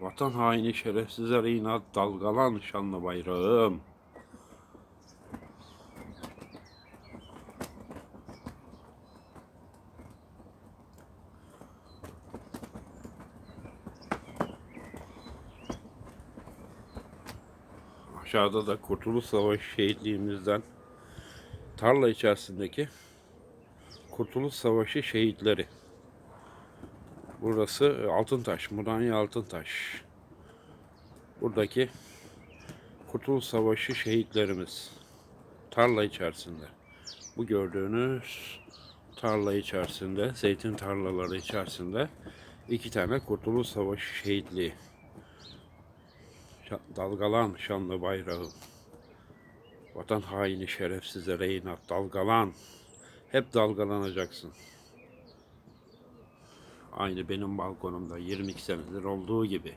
Vatan haini şerefsizlere inat dalgalan şanlı bayrağım. Aşağıda da Kurtuluş Savaşı şehitliğimizden tarla içerisindeki Kurtuluş Savaşı şehitleri. Burası Altıntaş, Mudanya Altıntaş. Buradaki Kurtuluş Savaşı şehitlerimiz tarla içerisinde. Bu gördüğünüz tarla içerisinde, zeytin tarlaları içerisinde iki tane Kurtuluş Savaşı şehitliği. Dalgalan şanlı bayrağım. Vatan haini şerefsizlere inat dalgalan. Hep dalgalanacaksın. Aynı benim balkonumda 22 senedir olduğu gibi.